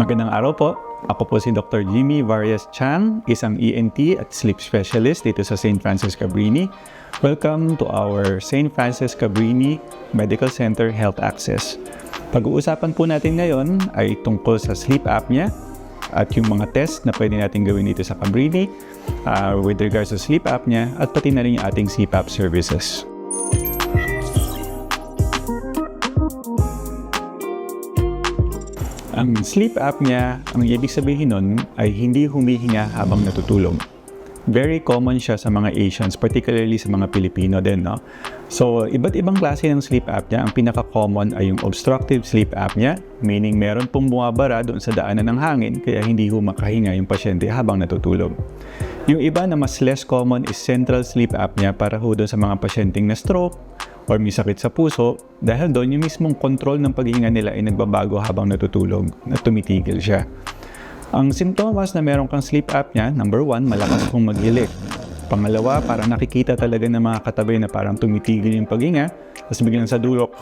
Magandang araw po. Ako po si Dr. Jimmy Varias Chang, isang ENT at sleep specialist dito sa St. Francis Cabrini. Welcome to our St. Francis Cabrini Medical Center Health Access. Pag-uusapan po natin ngayon ay tungkol sa sleep apnea at yung mga test na pwede natin gawin dito sa Cabrini uh, with regards to sleep apnea at pati na rin yung ating CPAP services. Ang sleep apnea, ang ibig sabihin nun ay hindi humihinga habang natutulog. Very common siya sa mga Asians, particularly sa mga Pilipino din, no? So, iba't ibang klase ng sleep apnea. Ang pinaka-common ay yung obstructive sleep apnea, meaning meron pong bumabara doon sa daanan ng hangin, kaya hindi ho makahinga yung pasyente habang natutulog. Yung iba na mas less common is central sleep apnea para ho doon sa mga pasyenteng na stroke, or may sakit sa puso dahil doon yung mismong control ng paghinga nila ay nagbabago habang natutulog na tumitigil siya. Ang simptomas na meron kang sleep apnea, number one, malakas kong maghilik. Pangalawa, parang nakikita talaga ng mga katabi na parang tumitigil yung paghinga, tapos biglang sa dulo,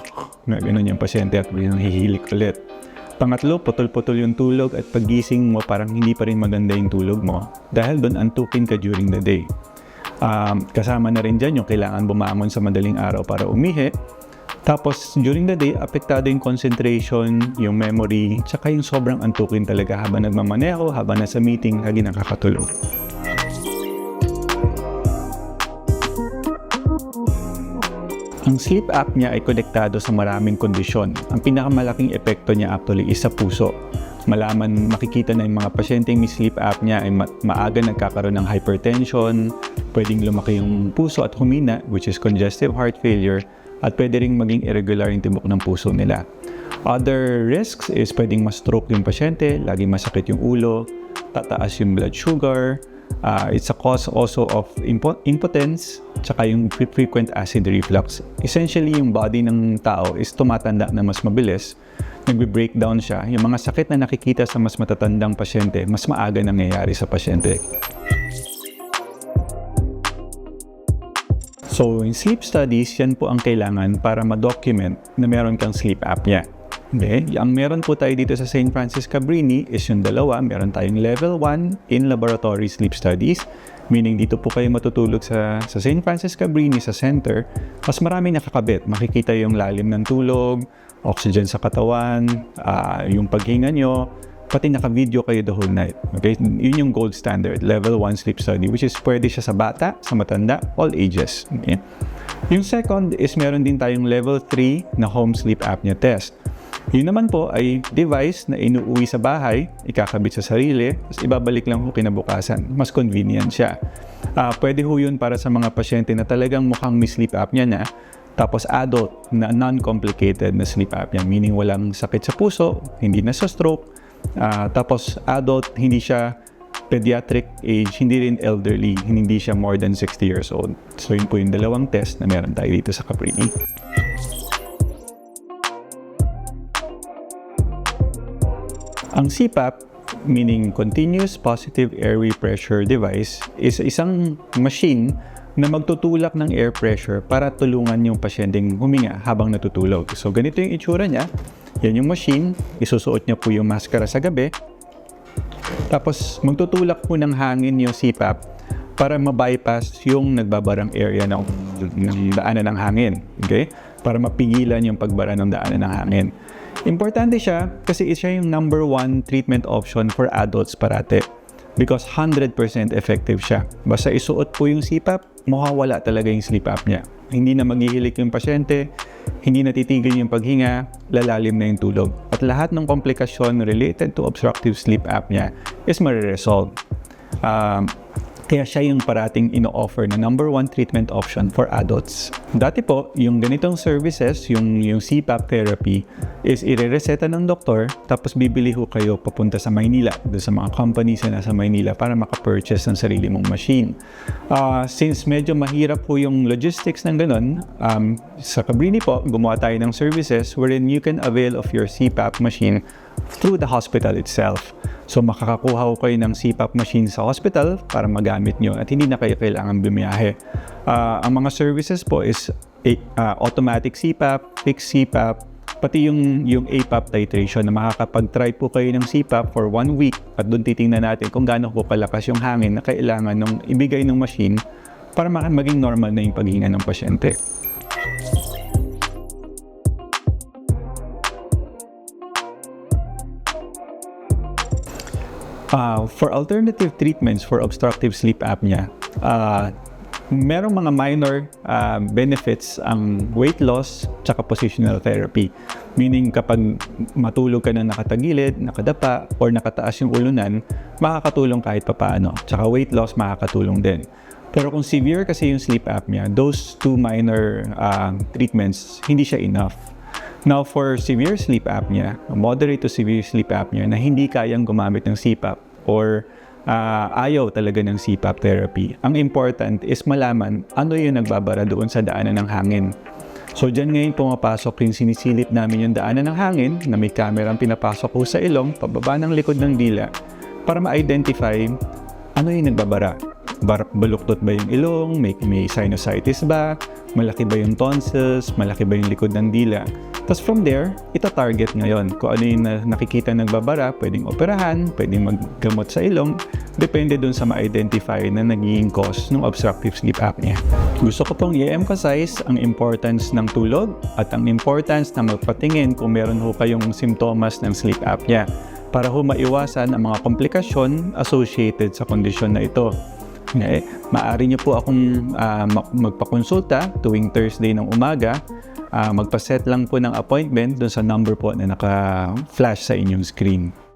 na ganun yung pasyente at biglang hihilik ulit. Pangatlo, putol-putol yung tulog at pagising mo parang hindi pa rin maganda yung tulog mo dahil doon antukin ka during the day. Um, kasama na rin dyan yung kailangan bumangon sa madaling araw para umihi. Tapos, during the day, apektado yung concentration, yung memory, tsaka yung sobrang antukin talaga habang nagmamaneho, habang nasa meeting, lagi nakakatulog. Ang sleep apnea ay konektado sa maraming kondisyon. Ang pinakamalaking epekto niya actually is sa puso. Malaman, makikita na yung mga pasyenteng may sleep apnea ay ma- maaga nagkakaroon ng hypertension, pwedeng lumaki yung puso at humina, which is congestive heart failure, at pwede ring maging irregular yung tibok ng puso nila. Other risks is pwedeng ma-stroke yung pasyente, laging masakit yung ulo, tataas yung blood sugar, uh, it's a cause also of impo- impotence, tsaka yung fre- frequent acid reflux. Essentially, yung body ng tao is tumatanda na mas mabilis, nagbe-breakdown siya. Yung mga sakit na nakikita sa mas matatandang pasyente, mas maaga nangyayari sa pasyente. So, in sleep studies, yan po ang kailangan para ma-document na meron kang sleep apnea. Okay? Ang meron po tayo dito sa St. Francis Cabrini is yung dalawa. Meron tayong level 1 in laboratory sleep studies. Meaning dito po kayo matutulog sa, sa St. Francis Cabrini sa center. Mas maraming nakakabit. Makikita yung lalim ng tulog, oxygen sa katawan, ah, yung paghinga nyo, pati naka-video kayo the whole night. Okay? Yun yung gold standard, level 1 sleep study, which is pwede siya sa bata, sa matanda, all ages. Okay? Yung second is meron din tayong level 3 na home sleep apnea test. Yun naman po ay device na inuuwi sa bahay, ikakabit sa sarili, tapos ibabalik lang ho kinabukasan. Mas convenient siya. Ah, pwede ho yun para sa mga pasyente na talagang mukhang may sleep apnea na, tapos adult na non-complicated na sleep apnea, meaning walang sakit sa puso, hindi na sa stroke, ah, tapos adult, hindi siya pediatric age, hindi rin elderly, hindi siya more than 60 years old. So yun po yung dalawang test na meron tayo dito sa Caprini. Ang CPAP, meaning Continuous Positive Airway Pressure Device, is isang machine na magtutulak ng air pressure para tulungan yung pasyenteng huminga habang natutulog. So ganito yung itsura niya. Yan yung machine. Isusuot niya po yung maskara sa gabi. Tapos magtutulak po ng hangin yung CPAP para ma-bypass yung nagbabarang area ng, ng daanan ng hangin. Okay? Para mapigilan yung pagbara ng daanan ng hangin. Importante siya kasi siya yung number one treatment option for adults parate because 100% effective siya. Basta isuot po yung CPAP, mawawala talaga yung sleep apnea. Hindi na maghihilik yung pasyente, hindi natitigil yung paghinga, lalalim na yung tulog. At lahat ng komplikasyon related to obstructive sleep apnea is mariresolve. Um, kaya siya yung parating ino-offer na number one treatment option for adults. Dati po, yung ganitong services, yung, yung CPAP therapy, is ire-reseta ng doktor, tapos bibili ho kayo papunta sa Maynila, doon sa mga companies na nasa Maynila para makapurchase ng sarili mong machine. Uh, since medyo mahirap po yung logistics ng ganun, um, sa Cabrini po, gumawa tayo ng services wherein you can avail of your CPAP machine through the hospital itself. So makakakuha ko kayo ng CPAP machine sa hospital para magamit nyo at hindi na kayo kailangan bumiyahe. Uh, ang mga services po is uh, automatic CPAP, fixed CPAP, pati yung, yung APAP titration na makakapag-try po kayo ng CPAP for one week at doon titingnan natin kung gaano po kalakas yung hangin na kailangan nung ibigay ng machine para maging normal na yung paghinga ng pasyente. Uh, for alternative treatments for obstructive sleep apnea, uh, merong mga minor uh, benefits ang weight loss tsaka positional therapy. Meaning kapag matulog ka na nakatagilid, nakadapa, or nakataas yung ulunan, makakatulong kahit papaano. Tsaka weight loss makakatulong din. Pero kung severe kasi yung sleep apnea, those two minor uh, treatments, hindi siya enough. Now, for severe sleep apnea, moderate to severe sleep apnea na hindi kayang gumamit ng CPAP or ah, ayaw talaga ng CPAP therapy, ang important is malaman ano yung nagbabara doon sa daanan ng hangin. So, dyan ngayon pumapasok yung sinisilip namin yung daanan ng hangin na may camera ang pinapasok ko sa ilong, pababa ng likod ng dila para ma-identify ano yung nagbabara. Bar baluktot ba yung ilong? May, may sinusitis ba? Malaki ba yung tonsils? Malaki ba yung likod ng dila? Tapos from there, ita-target ngayon. Kung ano yung na- nakikita nagbabara, pwedeng operahan, pwedeng maggamot sa ilong. Depende dun sa ma-identify na naging cause ng obstructive sleep apnea. Gusto ko pong i-emphasize ang importance ng tulog at ang importance na magpatingin kung meron ho kayong simptomas ng sleep apnea para ho maiwasan ang mga komplikasyon associated sa kondisyon na ito. Eh, maaari niyo po akong mag- magpakonsulta tuwing Thursday ng umaga. Ah, magpaset lang po ng appointment doon sa number po na naka-flash sa inyong screen.